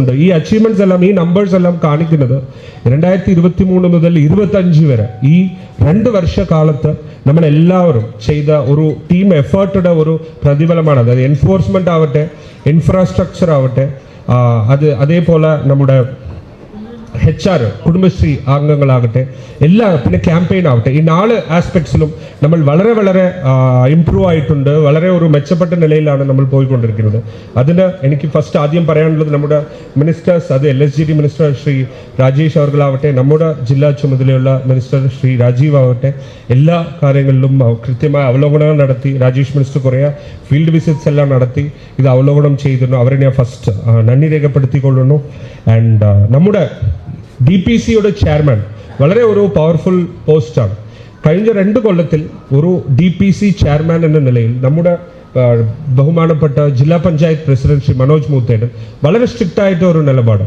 ഉണ്ട്. ഈ അച്ചീവ്മെന്റ്സ് എല്ലാം ഈ നമ്പേഴ്സ് എല്ലാം കാണിക്കുന്നത് രണ്ടായിരത്തി ഇരുപത്തി മൂന്ന് മുതൽ ഇരുപത്തഞ്ച് വരെ. ഈ രണ്ട് വർഷക്കാലത്ത് നമ്മൾ എല്ലാവരും ചെയ്ത ഒരു ടീം എഫേർട്ടുടെ ഒരു പ്രതിഫലമാണ്. അതായത് എൻഫോഴ്സ്മെന്റ് ആവട്ടെ ഇൻഫ്രാസ്ട്രക്ചർ ആവട്ടെ അത് അതേപോലെ നമ്മുടെ എച്ച് ആർ കുടുംബശ്രീ അംഗങ്ങളാകട്ടെ എല്ലാ പിന്നെ ക്യാമ്പയിൻ ആവട്ടെ ഈ നാല് ആസ്പെക്ട്സിലും നമ്മൾ വളരെ വളരെ ഇംപ്രൂവ് ആയിട്ടുണ്ട് വളരെ ഒരു മെച്ചപ്പെട്ട നിലയിലാണ് നമ്മൾ പോയിക്കൊണ്ടിരിക്കുന്നത്. അതിന് എനിക്ക് ഫസ്റ്റ് ആദ്യം പറയാനുള്ളത് നമ്മുടെ മിനിസ്റ്റേഴ്സ് അത് L S G D minister Shri Rajesh അവർകളാവട്ടെ നമ്മുടെ ജില്ലാ ചുമതലയുള്ള മിനിസ്റ്റർ ശ്രീ രാജീവ് ആവട്ടെ എല്ലാ കാര്യങ്ങളിലും കൃത്യമായ അവലോകനങ്ങൾ നടത്തി രാജേഷ് മിനിസ്റ്റർ കുറേ ഫീൽഡ് വിസിറ്റ്സ് എല്ലാം നടത്തി ഇത് അവലോകനം ചെയ്തിരുന്നു. അവരെ ഞാൻ ഫസ്റ്റ് നന്ദി രേഖപ്പെടുത്തിക്കൊള്ളുന്നു. ആൻഡ് നമ്മുടെ ഡി പി സിയുടെ ചെയർമാൻ വളരെ ഒരു പവർഫുൾ പോസ്റ്റാണ് കഴിഞ്ഞ രണ്ട് കൊല്ലത്തിൽ ഒരു ഡി പി സി ചെയർമാൻ എന്ന നിലയിൽ നമ്മുടെ ബഹുമാനപ്പെട്ട ജില്ലാ പഞ്ചായത്ത് പ്രസിഡന്റ് ശ്രീ മനോജ് മൂത്തേട് വളരെ സ്ട്രിക്റ്റ് ആയിട്ട് ഒരു നിലപാട്